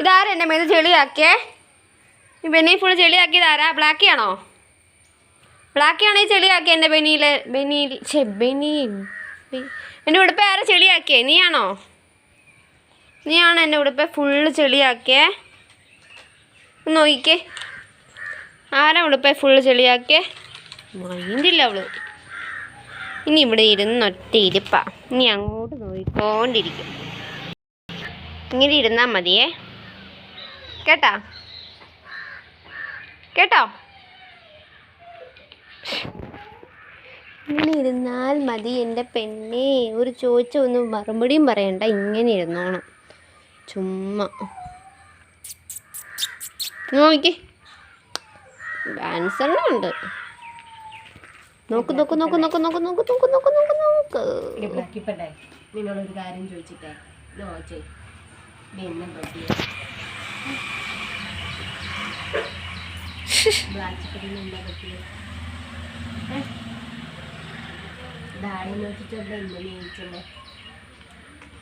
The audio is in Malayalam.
ഇതാരാ എന്റെ മേത് ചെളിയാക്കിയേ? ഈ ബെന്നി ഫുൾ ചെളിയാക്കിയത് ആരാ? ബ്ലാക്കിയാണോ ബ്ലാക്കിയാണോ ഈ ചെളിയാക്കിയ എന്റെ ബെനിയിൽ ബെനിയിൽ ചെ ബെനിയിൽ എന്റെ ഉടുപ്പ് ആരാ ചെളിയാക്കിയേ? നീയാണോ? നീയാണോ എന്റെ ഉടുപ്പ് ഫുള്ള് ചെളിയാക്കിയേ? ഒന്ന് നോക്കിക്കേ. ആരാ ഉടുപ്പ് ഫുള്ള് ചെളിയാക്കിയേ? മൈൻഡില്ല അവൾ. ഇനി ഇവിടെ ഇരുന്ന് ഒറ്റ ഇരിപ്പാ. ഇനി അങ്ങോട്ട് നോക്കിക്കൊണ്ടിരിക്കും. ഇങ്ങനെ ഇരുന്നാൽ മതിയേ. കേട്ടാ കേട്ടോ ഇങ്ങനെ ഇരുന്നാൽ മതി എന്റെ പെണ്ണെ ഒരു ചോദിച്ച ഒന്നും മറുപടിയും പറയണ്ട ഇങ്ങനെ ഇരുന്നോണം ചുമ്മാ നോക്കി ഡാൻസ് എല്ലാം ഉണ്ട് നോക്ക് നോക്ക് നോക്ക് നോക്ക് നോക്ക് നോക്ക് നോക്ക് നോക്ക് നോക്ക് നോക്ക് നിന്നോടൊരു കാര്യം ചോദിച്ചിട്ടേ ബ്ലാക്ക് ചിക്കൻ എന്താ പറ്റിയത് ഡാഡി നോക്കിയിട്ട് ഇവിടെ ഇന്നലെ